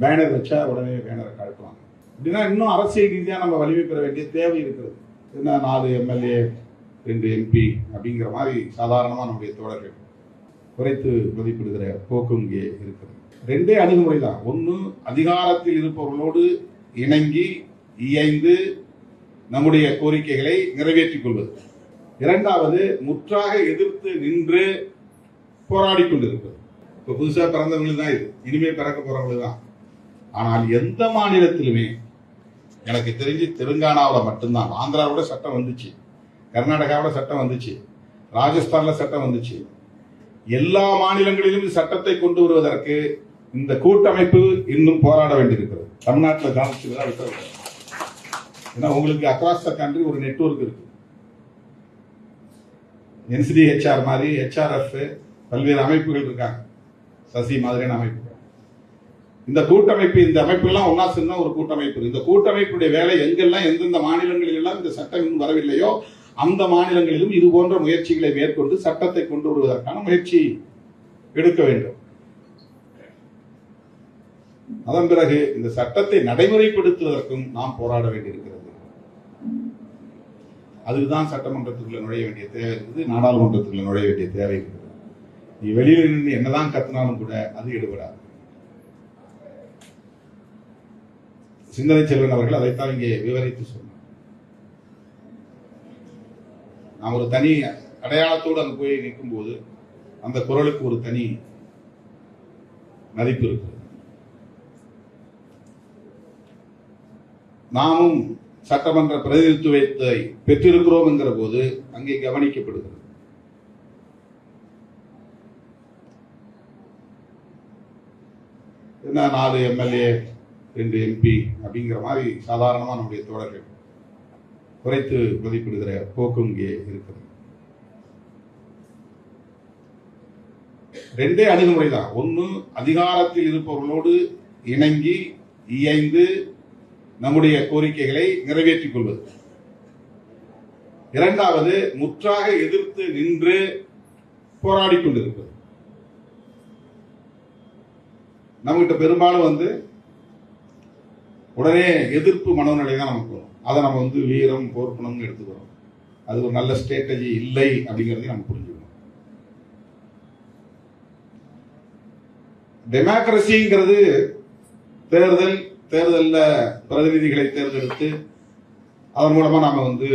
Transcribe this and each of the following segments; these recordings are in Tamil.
பேனர் வச்சா உடனே பேனரை கழட்டுவாங்க. அப்படின்னா இன்னும் அரசியல் ரீதியாக நம்ம வலிமை பெற வேண்டிய தேவை இருக்கிறது. என்ன நாலு எம்எல்ஏ ரெண்டு எம்பி அப்படிங்கிற மாதிரி சாதாரணமாக நம்முடைய தோழர்கள் குறைத்து மதிப்பிடுகிற போக்கு இங்கே இருக்கிறது. ரெண்டே அணுகுமுறை தான். ஒன்று அதிகாரத்தில் இருப்பவர்களோடு இணங்கி இயைந்து நம்முடைய கோரிக்கைகளை நிறைவேற்றிக் கொள்வது. இரண்டாவது முற்றாக எதிர்த்து நின்று போராடி கொண்டிருப்பது. இப்போ புதுசாக பிறந்தவங்களுக்கு தான் இது. இனிமேல் பிறக்க போகிறவங்களுக்கு தான் ஆனால் எந்த மாநிலத்திலுமே எனக்கு தெரிஞ்சு தெலுங்கானாவில் மட்டும்தான். ஆந்திராவோட சட்டம் வந்துச்சு. கர்நாடகாவில் சட்டம் வந்துச்சு. ராஜஸ்தானில் சட்டம் வந்துச்சு. எல்லா மாநிலங்களிலும் சட்டத்தை கொண்டு வருவதற்கு இந்த கூட்டமைப்பு இன்னும் போராட வேண்டியிருக்கிறது. தமிழ்நாட்டில் கவனிச்சுதான் விட்டு ஏன்னா உங்களுக்கு அக்ராஸ் த கண்ட்ரி ஒரு நெட்வொர்க் இருக்கு. என்சிடிஹெச்ஆர் மாதிரி ஹெச்ஆர்எஃப் பல்வேறு அமைப்புகள் இருக்காங்க. சசி மாதிரியான அமைப்புகள். இந்த கூட்டமைப்பு இந்த அமைப்பெல்லாம் ஒன்னா சேர்ந்த ஒரு கூட்டமைப்பு. இந்த கூட்டமைப்புடைய வேலை எங்கெல்லாம் எந்தெந்த மாநிலங்களில் எல்லாம் இந்த சட்டம் இன்னும் வரவில்லையோ அந்த மாநிலங்களிலும் இது போன்ற முயற்சிகளை மேற்கொண்டு சட்டத்தை கொண்டு வருவதற்கான முயற்சி எடுக்க வேண்டும். அதன் பிறகு இந்த சட்டத்தை நடைமுறைப்படுத்துவதற்கும் நாம் போராட வேண்டியிருக்கிறது. அதுதான் சட்டமன்றத்துக்குள்ள நுழைய வேண்டிய தேவை இருக்குது நாடாளுமன்றத்துக்குள்ள நுழைய வேண்டிய தேவை இருக்குது. நீ வெளியில் நின்று என்னதான் கத்தினாலும் கூட அது எடுபடாது சிந்தனை செல்வன் அவர்கள் அதைத்தான் இங்கே விவரித்து சொன்னார். நாம் ஒரு தனி அடையாளத்தோடு அங்கு போய் நிற்கும் போது அந்த குரலுக்கு ஒரு தனி மதிப்பு இருக்கு நாமும் சட்டமன்ற பிரதிநிதித்துவத்தை பெற்றிருக்கிறோம் என்கிற போது அங்கே கவனிக்கப்படுகிறது. என்ன நாலு எம்எல்ஏ ரெண்டு எம்பி அப்படிங்கிற மாதிரி சாதாரணமாக நம்முடைய தோழர்கள் குறைத்து மதிப்பிடுகிற போக்கு இங்கே இருக்கிறது ரெண்டே அணுகுமுறை தான். ஒன்று அதிகாரத்தில் இருப்பவர்களோடு இணங்கி இயைந்து நம்முடைய கோரிக்கைகளை நிறைவேற்றிக் கொள்வது. இரண்டாவது முற்றாக எதிர்த்து நின்று போராடி கொண்டிருப்பது. நம்மகிட்ட பெரும்பாலும் வந்து உடனே எதிர்ப்பு மனநிலை தான் நமக்கு வரும். அதை நம்ம வந்து வீரம் போர்க்குணம்னு எடுத்துக்கிறோம். அது ஒரு நல்ல ஸ்ட்ராட்டஜி இல்லை அப்படிங்கிறதையும் நம்ம புரிஞ்சுக்கணும். டெமோக்ரஸிங்கிறது தேர்தல் தேர்தலில் பிரதிநிதிகளை தேர்ந்தெடுத்து அதன் மூலமா நாம வந்து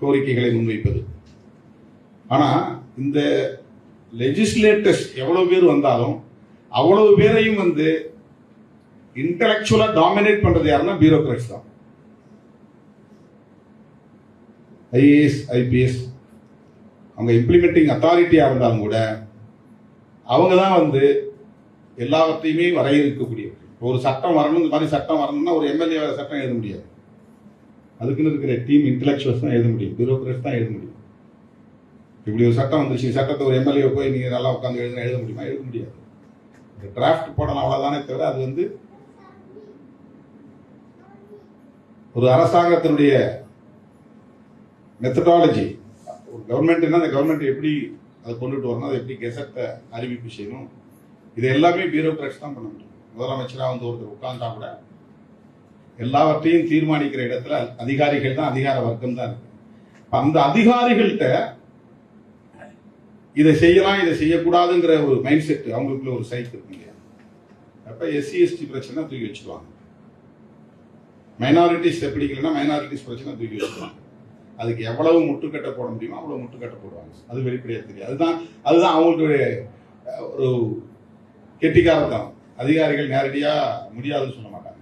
கோரிக்கைகளை முன்வைப்பது. ஆனா இந்த லெஜிஸ்லேட்டர்ஸ் எவ்வளவு பேர் வந்தாலும் அவ்வளவு பேரையும் வந்து இன்டலெக்சுவலா டாமினேட் பண்றது யாருன்னா பியூரோக்ராட்ஸ் தான். ஐஏஎஸ் ஐபிஎஸ் அவங்க இம்ப்ளிமெண்டிங் அத்தாரிட்டியா இருந்தாலும் கூட அவங்க தான் வந்து எல்லாவற்றையுமே வரையறுக்கக்கூடியவர்கள். ஒரு சட்டம் வரணும் இந்த மாதிரி சட்டம் வரணும்னா ஒரு எம்எல்ஏ சட்டம் எழுத முடியாது. அதுக்குன்னு இருக்கிற டீம் இன்டலெக்சுவல்ஸ் தான் எழுத முடியும். பியூரோக்ராட்ஸ் தான் எழுத முடியும். இப்படி ஒரு சட்டம் வந்துச்சு சட்டத்தை ஒரு எம்எல்ஏ போய் நீங்கள் நல்லா உட்காந்து எழுதுனா எழுத முடியுமா? எழுத முடியாது. டிராஃப்ட் போடலாம் அவ்வளோதானே தவிர அது வந்து ஒரு அரசாங்கத்தினுடைய மெத்தடாலஜி ஒரு கவர்மெண்ட்னா அந்த கவர்மெண்ட் எப்படி அதை கொண்டுட்டு வரணும் அதை எப்படி கெசட்டை அறிவிப்பு செய்யணும் இது எல்லாமே பியூரோக்ராட்ஸ் தான் பண்ண முடியும். முதலமைச்சராக வந்து ஒருத்தர் உட்கார்ந்தா கூட எல்லாவற்றையும் தீர்மானிக்கிற இடத்துல அதிகாரிகள் தான் அதிகார வர்க்கம் தான் இருக்கு. அந்த அதிகாரிகள்கிட்ட இதை செய்யலாம் இதை செய்யக்கூடாதுங்கிற ஒரு மைண்ட் செட் அவங்களுக்குள்ள ஒரு சைட் இருக்கு இல்லையா? அப்ப எஸ்சி எஸ்டி பிரச்சனை தூக்கி வச்சுருவாங்க. மைனாரிட்டிஸ் எப்படி இல்லைன்னா மைனாரிட்டிஸ் பிரச்சனை தூக்கி வச்சுருவாங்க. அதுக்கு எவ்வளவு முட்டுக்கட்டை போட முடியுமோ அவ்வளவு முட்டுக்கட்டை போடுவாங்க. அது வெளிப்படையாக தெரியும் அதுதான் அதுதான் அவங்களுடைய ஒரு கெட்டிக்காரத்தான் அதிகாரிகள் நேரடியாக முடியாதுன்னு சொல்ல மாட்டாங்க.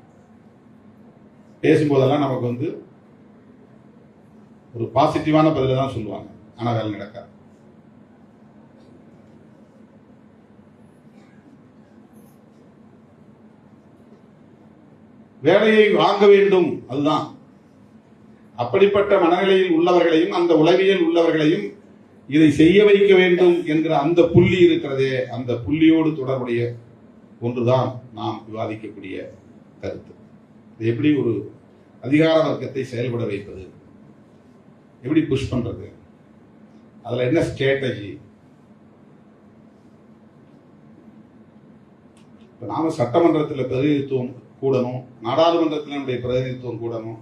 பேசும்போதெல்லாம் நமக்கு வந்து ஒரு பாசிட்டிவான பதில தான் சொல்லுவாங்க. ஆனால் வேலை நடக்காது. வேலையை வாங்க வேண்டும். அதுதான். அப்படிப்பட்ட மனநிலையில் உள்ளவர்களையும் அந்த உளவியல் உள்ளவர்களையும் இதை செய்ய வைக்க வேண்டும் என்கிற அந்த புள்ளி இருக்கிறதே அந்த புள்ளியோடு தொடர்புடைய ஒன்றுதான் நாம் விவாதிக்கக்கூடிய கருத்து. இது எப்படி ஒரு அதிகார வர்க்கத்தை செயல்பட வைப்பது? எப்படி புஷ் பண்றது? அதுல என்ன ஸ்ட்ராட்டஜி இப்போ நாம சட்டமன்றத்தில் பிரதிநிதித்துவம் கூடணும். நாடாளுமன்றத்தில் நம்முடைய பிரதிநிதித்துவம் கூடணும்.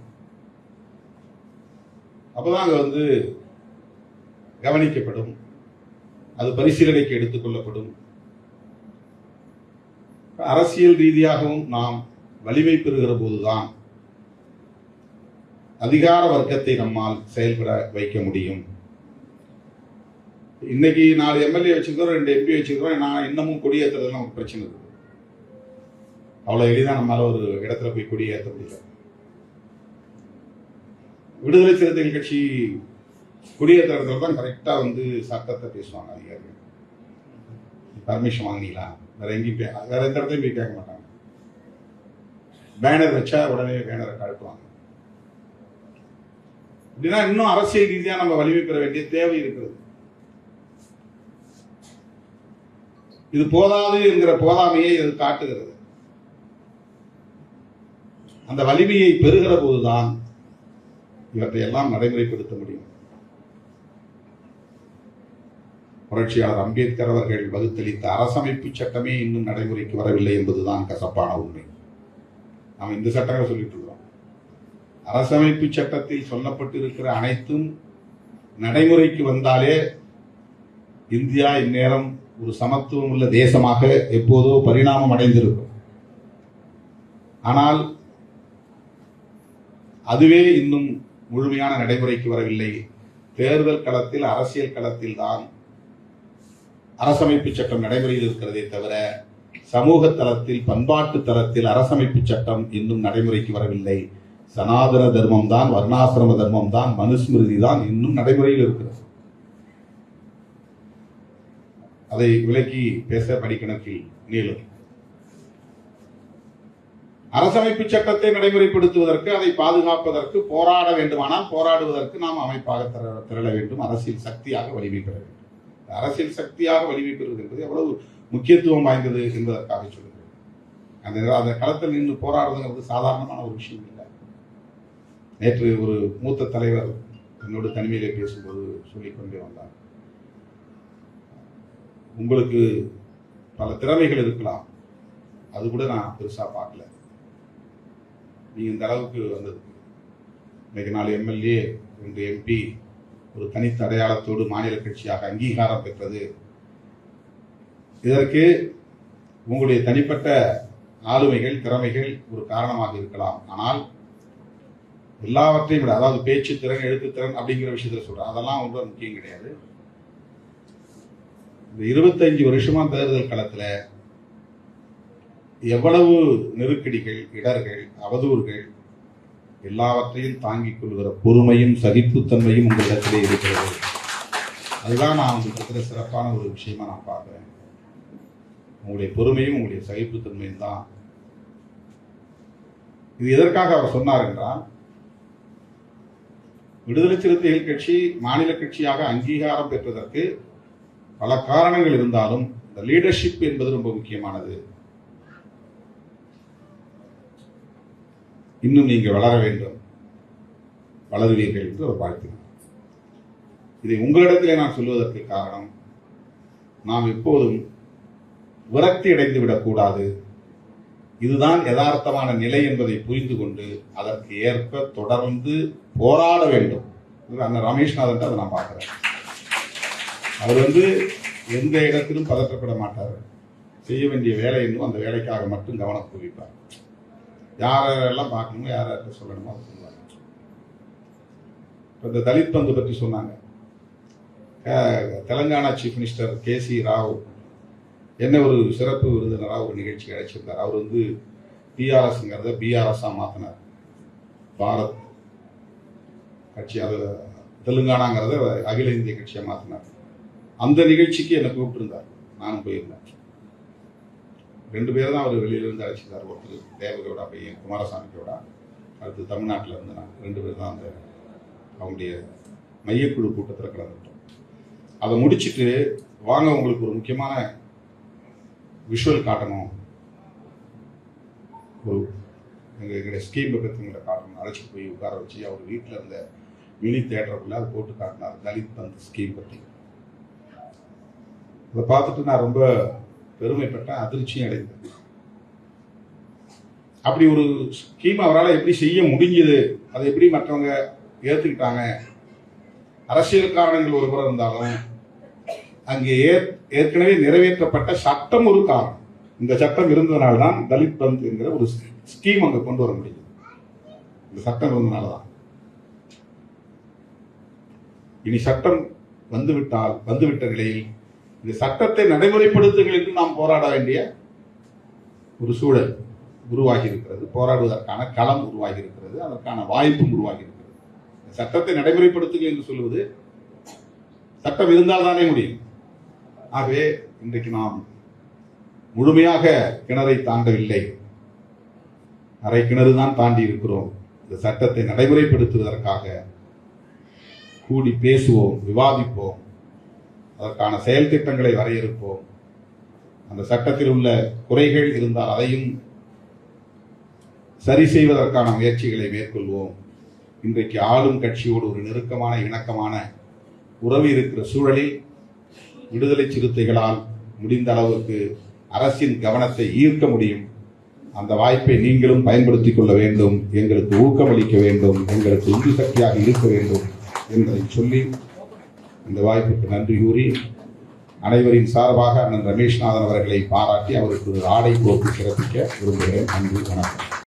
அப்பதான் அங்க வந்து கவனிக்கப்படும். அது பரிசீலனைக்கு எடுத்துக்கொள்ளப்படும் அரசியல் ரீதியாகவும் நாம் வலிமை பெறுகிற போதுதான் அதிகார வர்க்கத்தை நம்மால் செயல்பட வைக்க முடியும். இன்னைக்கு நாலு எம்எல்ஏ வச்சிருக்கிறோம் ரெண்டு எம்பி வச்சிருக்கிறோம் நான் இன்னமும் கொடியேற்றுறதுல நமக்கு பிரச்சனை இருக்கு அவ்வளோ எளிதாக நம்மளால ஒரு இடத்துல போய் கொடியேற்ற முடியல. விடுதலை சிறுத்தைகள் கட்சி குடியேற்ற இடத்துல தான் கரெக்டாக வந்து சட்டத்தை பேசுவாங்க அதிகாரிகள். பர்மிஷன் வாங்கினீங்களா? வேற எங்கேயும் வேற எந்த இடத்தையும் போய் கேட்க மாட்டாங்க. பேனர் வச்சா உடனே பேனரை கழட்டுவாங்க அப்படின்னா இன்னும் அரசியல் ரீதியாக நம்ம வலிமை பெற வேண்டிய தேவை இருக்கிறது. இது போதாது என்கிற போதாமையை இது காட்டுகிறது. அந்த வலிமையை பெறுகிற போதுதான் இவற்றை எல்லாம் நடைமுறைப்படுத்த முடியும். புரட்சியாளர் அம்பேத்கர் அவர்கள் வகுத்தளித்த அரசமைப்பு சட்டமே இன்னும் நடைமுறைக்கு வரவில்லை என்பதுதான் கசப்பான உண்மை. நாம் இந்த சட்டங்களை சொல்லிட்டு இருக்கிறோம். அரசமைப்பு சட்டத்தில் சொல்லப்பட்டிருக்கிற அனைத்தும் நடைமுறைக்கு வந்தாலே இந்தியா இந்நேரம் ஒரு சமத்துவம் உள்ள தேசமாக எப்போதோ பரிணாமம் அடைந்திருக்கும். ஆனால் அதுவே இன்னும் முழுமையான நடைமுறைக்கு வரவில்லை. தேர்தல் களத்தில் அரசியல் களத்தில் தான் அரசமைப்பு சட்டம் நடைமுறையில் இருக்கிறதே தவிர சமூக தளத்தில் பண்பாட்டு தளத்தில் அரசமைப்பு சட்டம் இன்னும் நடைமுறைக்கு வரவில்லை. சனாதன தர்மம் தான் வர்ணாசிரம தர்மம் தான் மனுஸ்மிருதி தான் இன்னும் நடைமுறையில் இருக்கிறது. அதை விலக்கி பேச படிக்கணக்கில் நீளும் அரசமைப்பு சட்டத்தை நடைமுறைப்படுத்துவதற்கு அதை பாதுகாப்பதற்கு போராட வேண்டுமானால் போராடுவதற்கு நாம் அமைப்பாக திரள வேண்டும். அரசியல் சக்தியாக வலிமை பெற வேண்டும். அரசியல் சக்தியாக வலிமை பெறுவது என்பது எவ்வளவு முக்கியத்துவம் வாய்ந்தது என்பதற்காக சொல்லுகிறேன். அந்த அந்த களத்தில் நின்று போராடுறதுங்கிறது சாதாரணமான ஒரு விஷயம் இல்லை. நேற்று ஒரு மூத்த தலைவர் என்னோடு தனிமையிலே பேசும்போது சொல்லிக்கொண்டே வந்தார். உங்களுக்கு பல திறமைகள் இருக்கலாம். அது கூட நான் பெருசாக பார்க்கல. நீங்கள் இந்த அளவுக்கு வந்தது இன்றைக்கு நாலு எம்எல்ஏ ரெண்டு எம்பி ஒரு தனித்த அடையாளத்தோடு மாநில கட்சியாக அங்கீகாரம் பெற்றது. இதற்கு உங்களுடைய தனிப்பட்ட ஆளுமைகள் திறமைகள் ஒரு காரணமாக இருக்கலாம். ஆனால் எல்லாவற்றையும் விட அதாவது பேச்சு திறன் எழுத்துத்திறன் அப்படிங்கிற விஷயத்தில் சொல்கிறேன் அதெல்லாம் ரொம்ப முக்கியம் கிடையாது. இந்த இருபத்தஞ்சு வருஷமா தேர்தல் களத்தில் எவ்வளவு நெருக்கடிகள் இடர்கள் அவதூறுகள் எல்லாவற்றையும் தாங்கிக் கொள்கிற பொறுமையும் சகிப்புத்தன்மையும் உங்களிடத்திலே இருக்கிறது. அதுதான் நான் உங்களுக்கு இருக்கிற சிறப்பான ஒரு விஷயமா நான் பார்க்குறேன். உங்களுடைய பொறுமையும் உங்களுடைய சகிப்புத்தன்மையும் தான். இது எதற்காக அவர் சொன்னார் என்றால் விடுதலை சிறுத்தைகள் கட்சி மாநில கட்சியாக அங்கீகாரம் பெற்றதற்கு பல காரணங்கள் இருந்தாலும் இந்த லீடர்ஷிப் என்பது ரொம்ப முக்கியமானது. இன்னும் நீங்கள் வளர வேண்டும். வளருவீர்கள் என்று அவர் வாழ்த்தினார் இதை உங்களிடத்திலே நான் சொல்வதற்கு காரணம் நாம் எப்போதும் விரக்தி அடைந்து விடக்கூடாது இதுதான் யதார்த்தமான நிலை என்பதை புரிந்து கொண்டு அதற்கு ஏற்ப தொடர்ந்து போராட வேண்டும். அந்த அண்ணன் ரமேஷ்நாதன் அதை நான் பார்க்குறேன். அவர் வந்து எந்த இடத்திலும் பதற்றப்பட மாட்டார். செய்ய வேண்டிய வேலை என்னவோ அந்த வேலைக்காக மட்டும் கவனம் குவிப்பார் யாரெல்லாம் பார்க்கணுமோ யார்கிட்ட சொல்லணுமோ அதை சொல்லுவாங்க. இப்போ இந்த தலித் பந்து பற்றி சொன்னாங்க. Telangana chief minister K C Rao என்ன ஒரு சிறப்பு விருந்தினராக ஒரு நிகழ்ச்சி அழைச்சிருந்தார் அவர் வந்து பிஆர்எஸ்ங்கிறத பிஆர்எஸ்ஸாக மாற்றினார் பாரத் கட்சி அது தெலுங்கானாங்கிறத அகில இந்திய கட்சியாக மாற்றினார் அந்த நிகழ்ச்சிக்கு என்னை கூப்பிட்டுருந்தார். நானும் போயிருந்தேன். ரெண்டு பேர் தான் அவர் வெளியிலிருந்து அழைச்சிருந்தார். ஒருத்தர் தேவகையோட பையன் குமாரசாமிக்கோட. அடுத்து தமிழ்நாட்டில் இருந்து நான் ரெண்டு பேர் தான் அந்த அவங்களுடைய மையக்குழு கூட்டத்தில் கலந்துட்டோம் அதை முடிச்சுட்டு வாங்க உங்களுக்கு ஒரு முக்கியமான விஷுவல் காட்டணும். ஒரு எங்களுடைய ஸ்கீம் பற்றி உங்களை காட்டணும். அழைச்சிட்டு போய் உட்கார வச்சு அவர் வீட்டில் இருந்த மினி தேட்டருக்குள்ளே அதை போட்டு காட்டினார். தலித் பந்த் ஸ்கீம் பற்றி அதை பார்த்துட்டு நான் ரொம்ப பெருமைப்பட்ட அதிர்ச்சியும் அடைந்தது. அப்படி ஒரு ஸ்கீம் அவரால் எப்படி செய்ய முடிஞ்சது? அதை எப்படி மற்றவங்க ஏற்றுக்கிட்டாங்க அரசியல் காரணங்கள் ஒரு புறம் இருந்தாலும் அங்கே ஏற்- ஏற்கனவே நிறைவேற்றப்பட்ட சட்டம் ஒரு காரணம். இந்த சட்டம் இருந்ததுனால தான் தலித் பந்த் என்கிற ஒரு ஸ்கீம் அங்கே கொண்டு வர முடியுது இந்த சட்டம் இருந்ததுனால தான் இனி சட்டம் வந்துவிட்டால் வந்துவிட்ட நிலையில் இந்த சட்டத்தை நடைமுறைப்படுத்துங்கள் என்று நாம் போராட வேண்டிய ஒரு சூழல் உருவாகி இருக்கிறது போராடுவதற்கான களம் உருவாகி இருக்கிறது அதற்கான வாய்ப்பும் உருவாகி இருக்கிறது இந்த சட்டத்தை நடைமுறைப்படுத்துங்கள் என்று சொல்வது சட்டம் இருந்தால் தானே முடியும். ஆகவே இன்றைக்கு நாம் முழுமையாக கிணறை தாண்டவில்லை. அரை கிணறு தான் தாண்டி இருக்கிறோம். இந்த சட்டத்தை நடைமுறைப்படுத்துவதற்காக கூடி பேசுவோம் விவாதிப்போம். அதற்கான செயல் திட்டங்களை வரையறுப்போம். அந்த சட்டத்தில் உள்ள குறைகள் இருந்தால் அதையும் சரி செய்வதற்கான முயற்சிகளை மேற்கொள்வோம். இன்றைக்கு ஆளும் கட்சியோடு ஒரு நெருக்கமான இணக்கமான உறவு இருக்கிற சூழலில் விடுதலை சிறுத்தைகளால் முடிந்த அளவுக்கு அரசின் கவனத்தை ஈர்க்க முடியும். அந்த வாய்ப்பை நீங்களும் பயன்படுத்திக் கொள்ள வேண்டும். எங்களுக்கு ஊக்கமளிக்க வேண்டும். எங்களுக்கு உந்து சக்தியாக இருக்க வேண்டும் என்பதை சொல்லி இந்த வாய்ப்புக்கு நன்றி கூறி அனைவரின் சார்பாக அண்ணன் ரமேஷ்நாதன் அவர்களை பாராட்டி அவருக்கு ஒரு ஆடை போக்கு சிறப்பிக்க விரும்புகிறேன். நன்றி வணக்கம்.